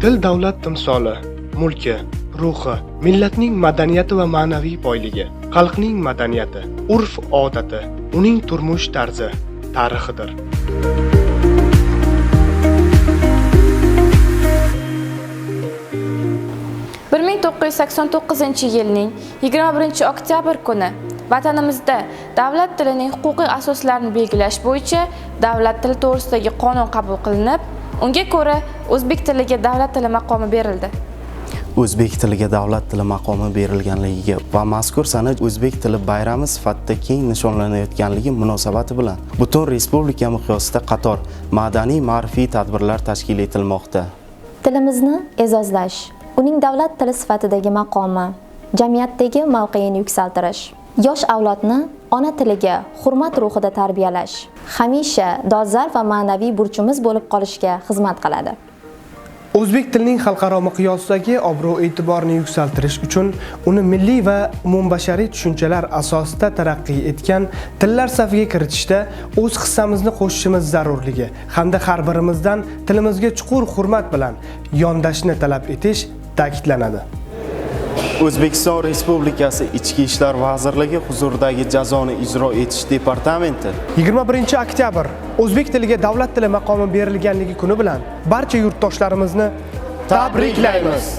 Til davlat timsoli, mulki, ruhi, millatning madaniyati va ma'naviy boyligi, xalqning madaniyati, urf-odati, uning turmush tarzi, tarixidir. bir ming to'qqiz yuz sakson to'qqizinchi yilning yigirma birinchi oktyabr kuni vatanimizda davlat tilining huquqiy asoslarini belgilash bo'yicha davlat tili to'g'risidagi qonun qabul qilinib unga ko'ra o'zbek tiliga davlat tili maqomi berildi o'zbek tiliga davlat tili maqomi berilganligiga va mazkur sana o'zbek tili bayrami sifatida keng nishonlanayotganligi munosabati bilan butun respublika miqyosida qator madaniy ma'rifiy tadbirlar tashkil etilmoqda Tilimizni e'zozlash, uning davlat tili sifatidagi maqomi, jamiyatdagi mavqeini yuksaltirish, yosh avlodni ona tiliga hurmat ruhida tarbiyalash hamisha dolzarb va ma'naviy burchimiz bo'lib qolishga xizmat qiladi. O'zbek tilining xalqaro miqyosidagi obro'-e'tiborini yuksaltirish uchun uni milliy va umumbashariy tushunchalar asosida taraqqiy etgan tillar safiga kiritishda o'z hissamizni qo'shishimiz zarurligi hamda har birimizdan tilimizga chuqur hurmat bilan yondashni talab etish ta'kidlanadi. O'zbekiston respublikasi ichki ishlar vazirligi huzuridagi jazoni ijro etish departamenti 21 oktyabr o'zbek tiliga davlat tili maqomi berilganligi kuni bilan barcha yurtdoshlarimizni tabriklaymiz.